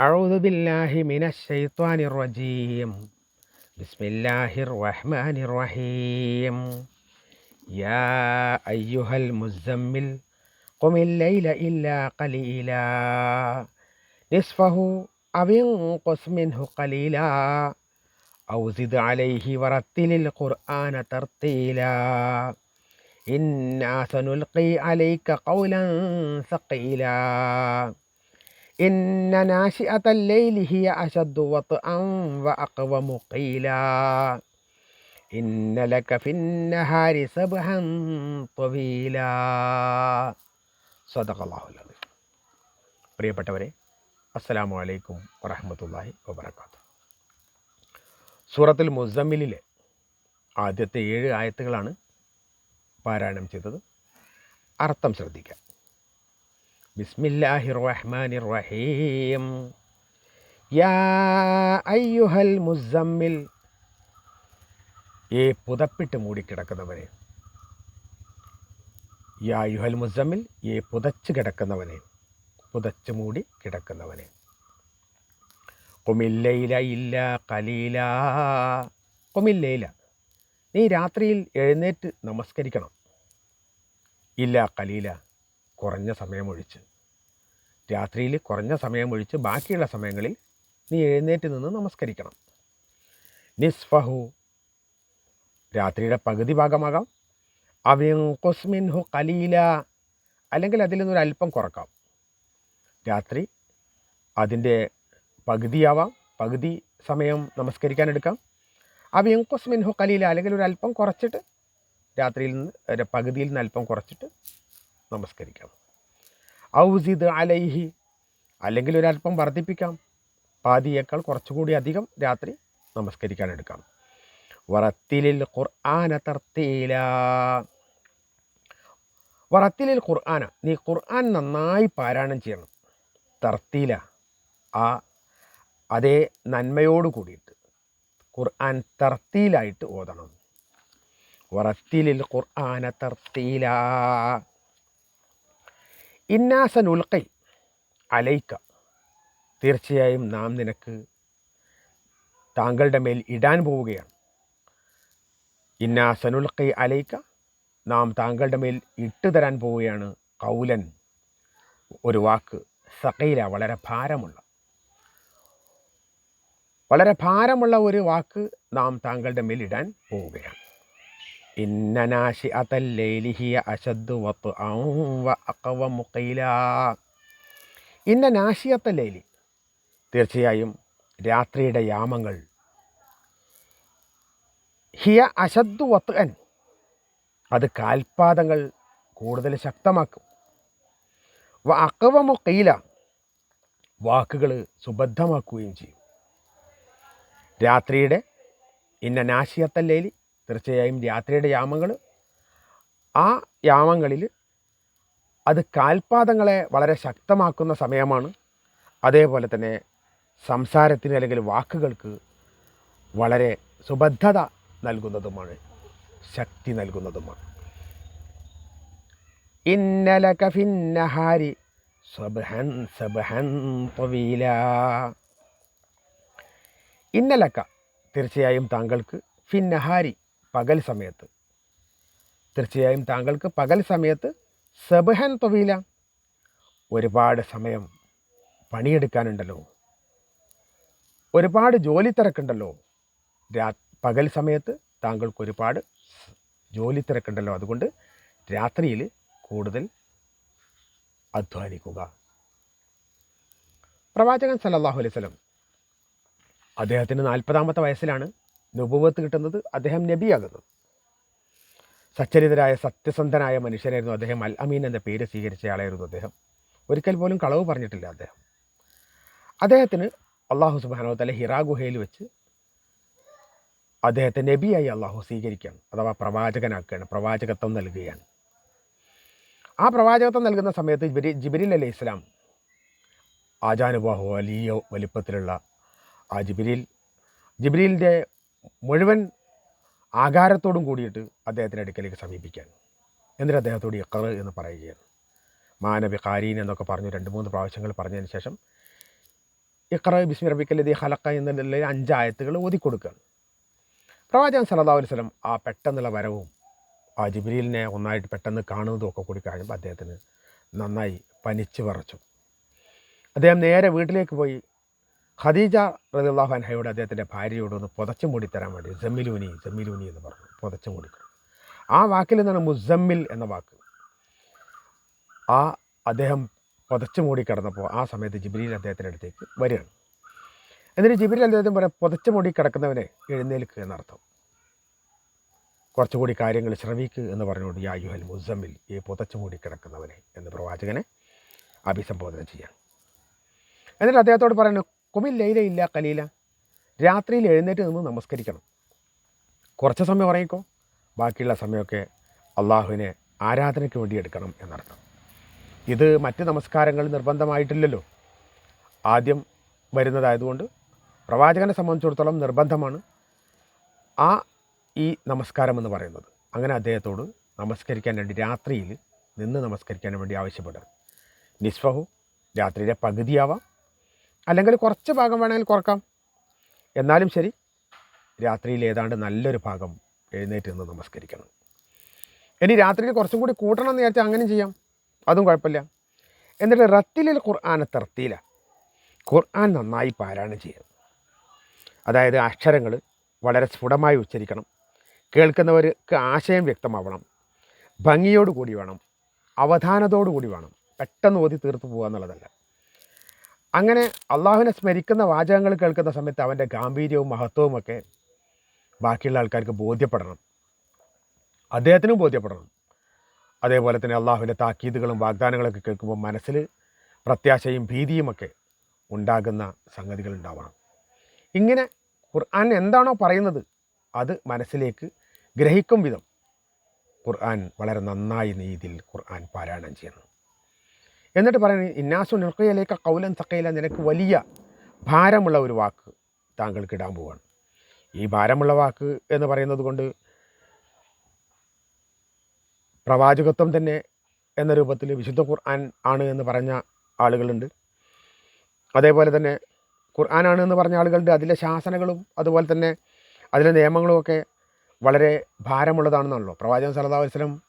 أعوذ بالله من الشيطان الرجيم بسم الله الرحمن الرحيم يا أيها المزمل قم الليل إلا قليلا نصفه أو انقص منه قليلا أو زد عليه ورتل القرآن ترتيلا إنا سنلقي عليك قولا ثقيلا ഇന്ന നാഷി അതല്ലൈലിഹിയ അശദ്ദു വത്ത് അം വ അക്വ മുഖീല ഇന്നലക്ക ഫിന്നഹാരി സബ്ഹൻ ത്വീല സദഖല്ലാഹുലി പ്രിയപ്പെട്ടവരെ അസ്സലാമു അലൈക്കും വറഹമത്തല്ലാഹി വബർക്കാത്തു സൂറത്തുൽ മുസമ്മിലിലെ ആദ്യത്തെ ഏഴ് ആയത്തുകളാണ് പാരായണം ചെയ്തത്. അർത്ഥം ശ്രദ്ധിക്കാം ബിസ്മില്ലാഹിർ റഹ്മാനിർ റഹീം യാ അയ്യുഹൽ മുസമ്മിൽ ഏ പുതപ്പിട്ട് മൂടിക്കിടക്കുന്നവനെ. യാ മുസമ്മിൽ ഏ പുതച്ച് കിടക്കുന്നവനെ. പുതച്ച് മൂടി കിടക്കുന്നവനെ. കുമില്ലയില ഇല്ല കലീല. കുമില്ലയില. നീ രാത്രിയിൽ എഴുന്നേറ്റ് നമസ്കരിക്കണം. ഇല്ല കലീല. കുറഞ്ഞ സമയമൊഴിച്ച്. രാത്രിയിൽ കുറഞ്ഞ സമയമൊഴിച്ച് ബാക്കിയുള്ള സമയങ്ങളിൽ നീ എഴുന്നേറ്റ് നിന്ന് നമസ്കരിക്കണം. നിസ്ഫഹു. രാത്രിയുടെ പകുതി ഭാഗമാകാം. അവ്യം കൊസ്മിൻഹു കലീല അല്ലെങ്കിൽ അതിൽ നിന്നൊരു അല്പം കുറക്കാം. രാത്രി അതിന്റെ പകുതിയാവാം. പകുതി സമയം നമസ്കരിക്കാൻ എടുക്കാം. അവ്യം കൊസ്മിൻഹു കലീല അല്ലെങ്കിൽ ഒരു അല്പം കുറച്ചിട്ട് രാത്രിയിൽ നിന്ന് പകുതിയിൽ നിന്ന് അല്പം കുറച്ചിട്ട് നമസ്കരിക്കാം. ഔസിദ് അലൈഹി അല്ലെങ്കിൽ ഒരല്പം വർദ്ധിപ്പിക്കാം. പാതിയേക്കാൾ കുറച്ചുകൂടി അധികം രാത്രി നമസ്കരിക്കാൻ എടുക്കാം. വറത്തിലിൽ ഖുർആന തർത്തീല. വറത്തിലിൽ ഖുർആന നീ ഖുർആൻ നന്നായി പാരായണം ചെയ്യണം. തർത്തീല ആ അതേ നന്മയോട് കൂടിയിട്ട് ഖുർആൻ തർത്തീലായിട്ട് ഓതണം. വറത്തിലിൽ ഖുർആന തർത്തീല. ഇന്നാസനുൽക്കൈ അലൈക്ക. തീർച്ചയായും നാം നിനക്ക് താങ്കളുടെ മേൽ ഇടാൻ പോവുകയാണ്. ഇന്നാസനുൽക്കൈ അലൈക്ക നാം താങ്കളുടെ മേൽ ഇട്ടു തരാൻ പോവുകയാണ്. കൗലൻ ഒരു വാക്ക് സഖീല വളരെ ഭാരമുള്ള. വളരെ ഭാരമുള്ള ഒരു വാക്ക് നാം താങ്കളുടെ മേൽ ഇടാൻ പോവുകയാണ്. ഇന്ന നാശി അതല്ലേലിഹിയ അശദ്ദു നാശിയത്തല്ലേലി തീർച്ചയായും രാത്രിയുടെ യാമങ്ങൾ ഹിയ അശദ്ദു വത്ത് അൻ അത് കാൽപാദങ്ങൾ കൂടുതൽ ശക്തമാക്കും. വ അക്കവ മുക്കയില വാക്കുകൾ സുബദ്ധമാക്കുകയും ചെയ്യും. രാത്രിയുടെ ഇന്ന നാശിയത്തല്ലേലി തീർച്ചയായും രാത്രിയുടെ യാമങ്ങൾ ആ യാമങ്ങളിൽ അത് കാൽപാദങ്ങളെ വളരെ ശക്തമാക്കുന്ന സമയമാണ്. അതേപോലെ തന്നെ സംസാരത്തിന് അല്ലെങ്കിൽ വാക്കുകൾക്ക് വളരെ സുബദ്ധത നൽകുന്നതുമാണ് ശക്തി നൽകുന്നതുമാണ്. ഇന്നലക ഫിന്നഹാരി സബ്ഹൻ സബ്ഹൻ പവീല ഇന്നലക്ക തീർച്ചയായും താങ്കൾക്ക് ഫിന്നഹാരി പകൽ സമയത്ത്. തീർച്ചയായും താങ്കൾക്ക് പകൽ സമയത്ത് സബഹൻ തൊവീല ഒരുപാട് സമയം പണിയെടുക്കാനുണ്ടല്ലോ. ഒരുപാട് ജോലി തിരക്കുണ്ടല്ലോ. രാ പകൽ സമയത്ത് താങ്കൾക്ക് ഒരുപാട് ജോലി തിരക്കുണ്ടല്ലോ. അതുകൊണ്ട് രാത്രിയിൽ കൂടുതൽ അധ്വാനിക്കുക. പ്രവാചകൻ സല്ലല്ലാഹു അലൈഹി വസല്ലം അദ്ദേഹത്തിന് നാൽപ്പതാമത്തെ വയസ്സിലാണ്. നുപുവത്ത് കിട്ടുന്നത് അദ്ദേഹം നബിയാകുന്നു. സച്ചരിതരായ സത്യസന്ധനായ മനുഷ്യനായിരുന്നു അദ്ദേഹം. അൽ അമീൻ എന്ന പേര് സ്വീകരിച്ച ആളായിരുന്നു അദ്ദേഹം. ഒരിക്കൽ പോലും കളവ് പറഞ്ഞിട്ടില്ല അദ്ദേഹം. അദ്ദേഹത്തിന് അള്ളാഹു സുബാനോ തല ഹിറാ ഗുഹയിൽ വെച്ച് അദ്ദേഹത്തെ നബിയായി അള്ളാഹു സ്വീകരിക്കുകയാണ്. അഥവാ പ്രവാചകനാക്കുകയാണ് പ്രവാചകത്വം നൽകുകയാണ്. ആ പ്രവാചകത്വം നൽകുന്ന സമയത്ത് ജിബരി ജിബിരിൽ അലൈഹി ഇസ്ലാം ആജാനുബാഹു വലിയ വലിപ്പത്തിലുള്ള ആ ജിബിരിൽ ജിബ്രീലിന്റെ മുഴുവൻ ആകാരത്തോടും കൂടിയിട്ട് അദ്ദേഹത്തിന്റെ അടുക്കലേക്ക് സമീപിക്കാൻ. എന്നിട്ട് അദ്ദേഹത്തോട് ഇക്കറ് എന്ന് പറയുകയാണ്. മാനവി കാരീൻ എന്നൊക്കെ പറഞ്ഞു രണ്ട് മൂന്ന് പ്രാവശ്യങ്ങൾ പറഞ്ഞതിന് ശേഷം ഇക്കറ ബിസ്മി റബിക്കല്ലതി ഹലക്ക എന്നുള്ള അഞ്ചായത്തുകൾ ഓതിക്കൊടുക്കുകയാണ്. പ്രവാചകൻ സല്ലല്ലാഹു അലൈഹി സ്വലം ആ പെട്ടെന്നുള്ള വരവും ആ ജിബ്രീലിനെ ഒന്നായിട്ട് പെട്ടെന്ന് കാണുന്നതും ഒക്കെ കൂടി കഴിയുമ്പോൾ അദ്ദേഹത്തിന് നന്നായി പനിച്ചു വിറച്ചു. അദ്ദേഹം നേരെ വീട്ടിലേക്ക് പോയി ഖദീജ റബിള്ളാഹു അൻഹയോട് അദ്ദേഹത്തിന്റെ ഭാര്യയോട് ഒന്ന് പുതച്ചു തരാൻ വേണ്ടി ജമ്മിലൂനി ജമ്മിലൂനി എന്ന് പറഞ്ഞു. പുതച്ചു മൂടിക്കണം ആ വാക്കിൽ നിന്നാണ് മുസമ്മിൽ എന്ന വാക്ക്. ആ അദ്ദേഹം പുതച്ചു മൂടി കിടന്നപ്പോൾ ആ സമയത്ത് ജിബ്രീൽ അദ്ദേഹത്തിന്റെ അടുത്തേക്ക് വരികയാണ്. എന്നിട്ട് ജിബ്രീൽ അദ്ദേഹത്തിന് പറയാം പുതച്ചു മൂടി കിടക്കുന്നവനെ എഴുന്നേൽക്കുക എന്നർത്ഥം. കുറച്ചുകൂടി കാര്യങ്ങൾ ശ്രവിക്കുക എന്ന് പറഞ്ഞുകൊണ്ട് യാ യുഹൽ മുസമ്മിൽ ഈ പുതച്ചു മൂടി കിടക്കുന്നവനെ എന്ന് പ്രവാചകനെ അഭിസംബോധന ചെയ്യാൻ എന്നിട്ട് അദ്ദേഹത്തോട് പറയുന്നു കുമിൽ ലൈല ഇല്ല കലീല. രാത്രിയിൽ എഴുന്നേറ്റ് നിന്ന് നമസ്കരിക്കണം. കുറച്ച് സമയം ഉറങ്ങിക്കോ. ബാക്കിയുള്ള സമയമൊക്കെ അള്ളാഹുവിനെ ആരാധനയ്ക്ക് വേണ്ടി എടുക്കണം എന്നർത്ഥം. ഇത് മറ്റ് നമസ്കാരങ്ങൾ നിർബന്ധമായിട്ടില്ലല്ലോ. ആദ്യം വരുന്നതായതുകൊണ്ട് പ്രവാചകനെ സംബന്ധിച്ചിടത്തോളം നിർബന്ധമാണ് ആ ഈ നമസ്കാരം എന്ന് പറയുന്നത്. അങ്ങനെ അദ്ദേഹത്തോട് നമസ്കരിക്കാൻ വേണ്ടി രാത്രിയിൽ നിന്ന് നമസ്കരിക്കാൻ വേണ്ടി ആവശ്യപ്പെടുക നിസ്ഫഹു രാത്രിയിലെ പകുതിയാവാം. അല്ലെങ്കിൽ കുറച്ച് ഭാഗം വേണമെങ്കിൽ കുറക്കാം. എന്നാലും ശരി രാത്രിയിൽ ഏതാണ്ട് നല്ലൊരു ഭാഗം എഴുന്നേറ്റ് നിന്ന് നമസ്കരിക്കണം. ഇനി രാത്രിയിൽ കുറച്ചും കൂടി കൂട്ടണം എന്ന് വിചാരിച്ചാൽ അങ്ങനെ ചെയ്യാം. അതും കുഴപ്പമില്ല. എന്നിട്ട് റത്തിലിൽ ഖുർആാനെ തർത്തിയില്ല ഖുർആൻ നന്നായി പാരായണം ചെയ്യണം. അതായത് അക്ഷരങ്ങൾ വളരെ സ്ഫുടമായി ഉച്ചരിക്കണം. കേൾക്കുന്നവർക്ക് ആശയം വ്യക്തമാവണം. ഭംഗിയോടുകൂടി വേണം. അവധാനത്തോടു കൂടി വേണം. പെട്ടെന്ന് ഓതി തീർത്ത് പോകുക എന്നുള്ളതല്ല. അങ്ങനെ അള്ളാഹുവിനെ സ്മരിക്കുന്ന വാചകങ്ങൾ കേൾക്കുന്ന സമയത്ത് അവന്റെ ഗാംഭീര്യവും മഹത്വവും ഒക്കെ ബാക്കിയുള്ള ആൾക്കാർക്ക് ബോധ്യപ്പെടണം. അദ്ദേഹത്തിനും ബോധ്യപ്പെടണം. അതേപോലെ തന്നെ അള്ളാഹുവിന്റെ താക്കീതുകളും വാഗ്ദാനങ്ങളൊക്കെ കേൾക്കുമ്പോൾ മനസ്സിൽ പ്രത്യാശയും ഭീതിയുമൊക്കെ ഉണ്ടാകുന്ന സംഗതികൾ ഉണ്ടാവണം. ഇങ്ങനെ ഖുർആൻ എന്താണോ പറയുന്നത് അത് മനസ്സിലേക്ക് ഗ്രഹിക്കും വിധം ഖുർആൻ വളരെ നന്നായി നീതിയിൽ ഖുർആൻ പാരായണം ചെയ്യണം. എന്നിട്ട് പറയുന്നത് ഇന്നാസു നിൽക്കയിലേക്ക് കൗലൻ തക്കയില നിനക്ക് വലിയ ഭാരമുള്ള ഒരു വാക്ക് താങ്കൾക്ക് ഇടാൻ പോവാണ്. ഈ ഭാരമുള്ള വാക്ക് എന്ന് പറയുന്നത് കൊണ്ട് പ്രവാചകത്വം തന്നെ എന്ന രൂപത്തിൽ വിശുദ്ധ ഖുർആൻ ആണ് എന്ന് പറഞ്ഞ ആളുകളുണ്ട്. അതേപോലെ തന്നെ ഖുർആനാണ് എന്ന് പറഞ്ഞ ആളുകളുണ്ട് അതിലെ ശാസനകളും അതുപോലെ തന്നെ അതിലെ നിയമങ്ങളും ഒക്കെ വളരെ ഭാരമുള്ളതാണെന്നാണല്ലോ. പ്രവാചകൻ അലൈഹി വസല്ലം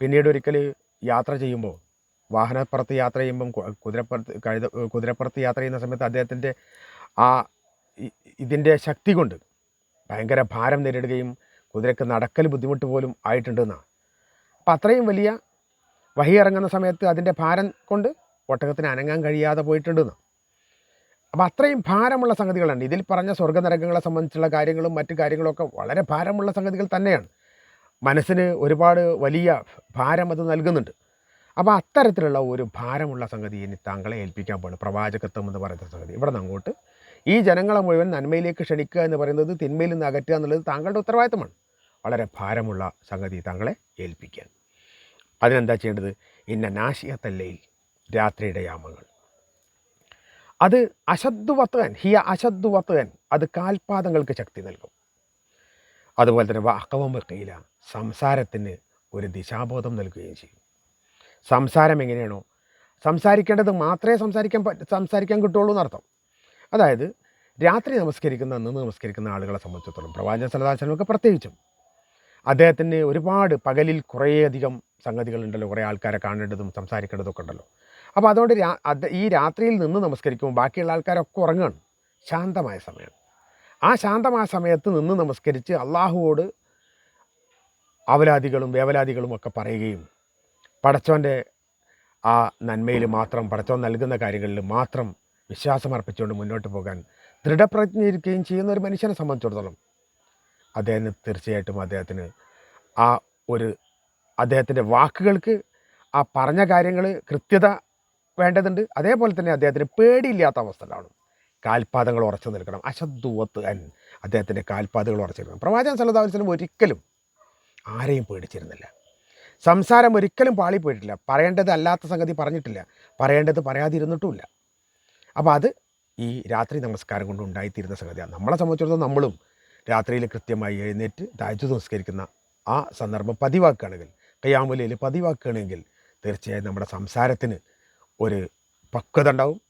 പിന്നീട് ഒരിക്കൽ യാത്ര ചെയ്യുമ്പോൾ വാഹനപ്പുറത്ത് യാത്ര ചെയ്യുമ്പം കുതിരപ്പുറത്ത് കഴുത കുതിരപ്പുറത്ത് യാത്ര ചെയ്യുന്ന സമയത്ത് അദ്ദേഹത്തിന്റെ ആ ഇതിന്റെ ശക്തി കൊണ്ട് ഭയങ്കര ഭാരം നേരിടുകയും കുതിരക്ക് നടക്കൽ ബുദ്ധിമുട്ട് പോലും ആയിട്ടുണ്ടെന്നാണ് അപ്പം അത്രയും വലിയ വഹി ഇറങ്ങുന്ന സമയത്ത് അതിന്റെ ഭാരം കൊണ്ട് ഒട്ടകത്തിന് അനങ്ങാൻ കഴിയാതെ പോയിട്ടുണ്ടെന്ന് അപ്പം അത്രയും ഭാരമുള്ള സംഗതികളാണ്. ഇതിൽ പറഞ്ഞ സ്വർഗനരകങ്ങളെ സംബന്ധിച്ചുള്ള കാര്യങ്ങളും മറ്റു കാര്യങ്ങളൊക്കെ വളരെ ഭാരമുള്ള സംഗതികൾ തന്നെയാണ്. മനസ്സിന് ഒരുപാട് വലിയ ഭാരം അത് നൽകുന്നുണ്ട്. അപ്പോൾ അത്തരത്തിലുള്ള ഒരു ഭാരമുള്ള സംഗതി ഇനി താങ്കളെ ഏൽപ്പിക്കാൻ പോകുന്നത് പ്രവാചകത്വം എന്ന് പറയുന്ന സംഗതി. ഇവിടെ നിന്ന് അങ്ങോട്ട് ഈ ജനങ്ങളെ മുഴുവൻ നന്മയിലേക്ക് ക്ഷണിക്കുക എന്ന് പറയുന്നത് തിന്മയിൽ നിന്ന് അകറ്റുക എന്നുള്ളത് താങ്കളുടെ ഉത്തരവാദിത്തമാണ്. വളരെ ഭാരമുള്ള സംഗതി താങ്കളെ ഏൽപ്പിക്കാൻ. അതിനെന്താ ചെയ്യേണ്ടത്? ഇന്ന നാശിയത്തല്ലയിൽ രാത്രിയുടെ യാമങ്ങൾ. അത് അശദ്വത്തകൻ വത്തുകൻ ഹിയ അശദ്വത്തകൻ വത്തുകൻ അത് കാൽപാദങ്ങൾക്ക് ശക്തി നൽകും. അതുപോലെ തന്നെ വാക്കവം വെക്കയില്ല സംസാരത്തിന് ഒരു ദിശാബോധം നൽകുകയും ചെയ്യും. സംസാരം എങ്ങനെയാണോ. സംസാരിക്കേണ്ടത് മാത്രമേ സംസാരിക്കാൻ സംസാരിക്കാൻ കിട്ടുള്ളൂ എന്നർത്ഥം. അതായത് രാത്രി നമസ്കരിക്കുന്ന അന്ന് നമസ്കരിക്കുന്ന ആളുകളെ സംബന്ധിച്ചിടത്തോളം പ്രവാചക സലദാശനമൊക്കെ പ്രത്യേകിച്ചും. അദ്ദേഹത്തിന് ഒരുപാട് പകലിൽ കുറേയധികം സംഗതികളുണ്ടല്ലോ. കുറേ ആൾക്കാരെ കാണേണ്ടതും സംസാരിക്കേണ്ടതും ഒക്കെ ഉണ്ടല്ലോ. അപ്പോൾ അതുകൊണ്ട് ഈ രാത്രിയിൽ നിന്ന് നമസ്കരിക്കുമ്പോൾ ബാക്കിയുള്ള ആൾക്കാരൊക്കെ ഉറങ്ങുകയാണ് ശാന്തമായ സമയമാണ് ആ ശാന്തമായ സമയത്ത് നിന്ന് നമസ്കരിച്ച് അള്ളാഹുവോട് അവലാദികളും വേവലാദികളും ഒക്കെ പറയുകയും പടച്ചോന്റെ ആ നന്മയിൽ മാത്രം പടച്ചോൻ നൽകുന്ന കാര്യങ്ങളിൽ മാത്രം വിശ്വാസമർപ്പിച്ചുകൊണ്ട് മുന്നോട്ട് പോകാൻ ദൃഢപ്രജ്ഞയിരിക്കുകയും ചെയ്യുന്ന ഒരു മനുഷ്യനെ സംബന്ധിച്ചിടത്തോളം അദ്ദേഹത്തിന് തീർച്ചയായിട്ടും അദ്ദേഹത്തിന് ആ ഒരു അദ്ദേഹത്തിന്റെ വാക്കുകൾക്ക് ആ പറഞ്ഞ കാര്യങ്ങൾ കൃത്യത വേണ്ടതുണ്ട്. അതേപോലെ തന്നെ അദ്ദേഹത്തിന് പേടിയില്ലാത്ത അവസ്ഥ കാൽപാദങ്ങൾ ഉറച്ചു നിൽക്കണം. അശദ്വത്ത് അൻ. അദ്ദേഹത്തിന്റെ കാൽപാദങ്ങൾ ഉറച്ചു നിൽക്കണം. പ്രവാചകൻ സല്ലല്ലാഹു അലൈഹി വസല്ലം ഒരിക്കലും ആരെയും പേടിച്ചിരുന്നില്ല. സംസാരം ഒരിക്കലും പാളിപ്പോയിട്ടില്ല. പറയേണ്ടത് അല്ലാത്ത സംഗതി പറഞ്ഞിട്ടില്ല. പറയേണ്ടത് പറയാതിരുന്നിട്ടുമില്ല. അപ്പോൾ അത് ഈ രാത്രി നമസ്കാരം കൊണ്ട് ഉണ്ടായിത്തീരുന്ന സംഗതിയാണ്. നമ്മളെ സംബന്ധിച്ചിടത്തോളം നമ്മളും രാത്രിയിൽ കൃത്യമായി എഴുന്നേറ്റ് താഴ്ച നമസ്കരിക്കുന്ന ആ സന്ദർഭം പതിവാക്കുകയാണെങ്കിൽ കയ്യാമുലയിൽ പതിവാക്കുകയാണെങ്കിൽ തീർച്ചയായും നമ്മുടെ സംസാരത്തിന് ഒരു പക്വത ഉണ്ടാവും.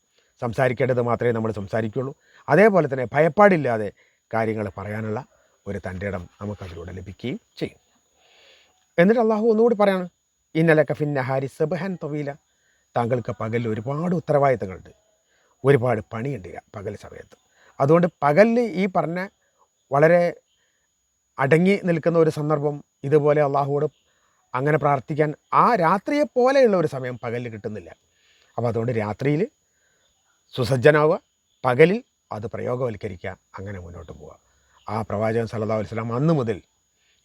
സംസാരിക്കേണ്ടത് മാത്രമേ നമ്മൾ സംസാരിക്കുകയുള്ളൂ. അതേപോലെ തന്നെ ഭയപ്പാടില്ലാതെ കാര്യങ്ങൾ പറയാനുള്ള ഒരു തന്റെ ഇടം നമുക്കതിലൂടെ ലഭിക്കുകയും ചെയ്യും. എന്നിട്ട് അള്ളാഹു ഒന്നുകൂടി പറയാണ് ഇന്നലെ ഫിന്ന ഹാരി സബഹൻ തൊവീല. താങ്കൾക്ക് പകലിൽ ഒരുപാട് ഉത്തരവാദിത്തങ്ങളുണ്ട് ഒരുപാട് പണിയുണ്ട് പകൽ സമയത്ത്. അതുകൊണ്ട് പകലിൽ ഈ പറഞ്ഞ വളരെ അടങ്ങി നിൽക്കുന്ന ഒരു സന്ദർഭം ഇതുപോലെ അള്ളാഹുവോട് അങ്ങനെ പ്രാർത്ഥിക്കാൻ ആ രാത്രിയെ പോലെയുള്ള ഒരു സമയം പകലിൽ കിട്ടുന്നില്ല. അപ്പോൾ അതുകൊണ്ട് രാത്രിയിൽ സുസജ്ജനാവുക പകലിൽ അത് പ്രയോഗവൽക്കരിക്കുക അങ്ങനെ മുന്നോട്ട് പോവുക. ആ പ്രവാചകൻ സല്ലല്ലാഹു അലൈഹി വസല്ലം അന്ന് മുതൽ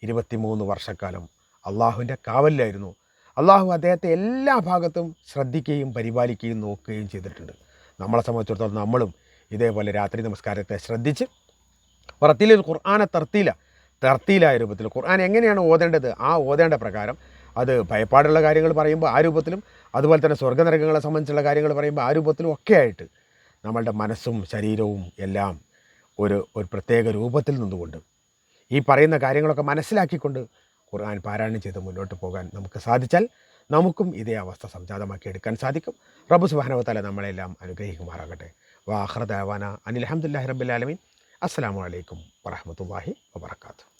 ഇരുപത്തിമൂന്ന് വർഷക്കാലം അള്ളാഹുവിന്റെ കാവലിലായിരുന്നു. അള്ളാഹു അദ്ദേഹത്തെ എല്ലാ ഭാഗത്തും ശ്രദ്ധിക്കുകയും പരിപാലിക്കുകയും നോക്കുകയും ചെയ്തിട്ടുണ്ട്. നമ്മളെ സംബന്ധിച്ചിടത്തോളം നമ്മളും ഇതേപോലെ രാത്രി നമസ്കാരത്തെ ശ്രദ്ധിച്ച് പറത്തിയിൽ ഖുർആാനെ തർത്തിയില്ല തർത്തിയിലായ രൂപത്തിൽ ഖുർആൻ എങ്ങനെയാണ് ഓതേണ്ടത്? ആ ഓതേണ്ട പ്രകാരം അത് ഭയപ്പാടുള്ള കാര്യങ്ങൾ പറയുമ്പോൾ ആ രൂപത്തിലും അതുപോലെ തന്നെ സ്വർഗനരകങ്ങളെ സംബന്ധിച്ചുള്ള കാര്യങ്ങൾ പറയുമ്പോൾ ആ രൂപത്തിലും ഒക്കെ ആയിട്ട് നമ്മളുടെ മനസ്സും ശരീരവും എല്ലാം ഒരു ഒരു പ്രത്യേക രൂപത്തിൽ നിന്നുകൊണ്ട് ഈ പറയുന്ന കാര്യങ്ങളൊക്കെ മനസ്സിലാക്കിക്കൊണ്ട് ഖുർആൻ പാരായണം ചെയ്ത് മുന്നോട്ട് പോകാൻ നമുക്ക് സാധിച്ചാൽ നമുക്കും ഇതേ അവസ്ഥ സംജാതമാക്കി എടുക്കാൻ സാധിക്കും. റബ്ബു സുബാനവത്താല നമ്മളെല്ലാം അനുഗ്രഹിക്കുമാറാകട്ടെ. വാഹ്റദാവാന അനിൽ അഹമ്മദില്ലാഹി റബ്ബുലാലമീൻ അസ്സാം വലൈക്കും വറഹമത്തല്ലാഹി വാബർക്കാത്തു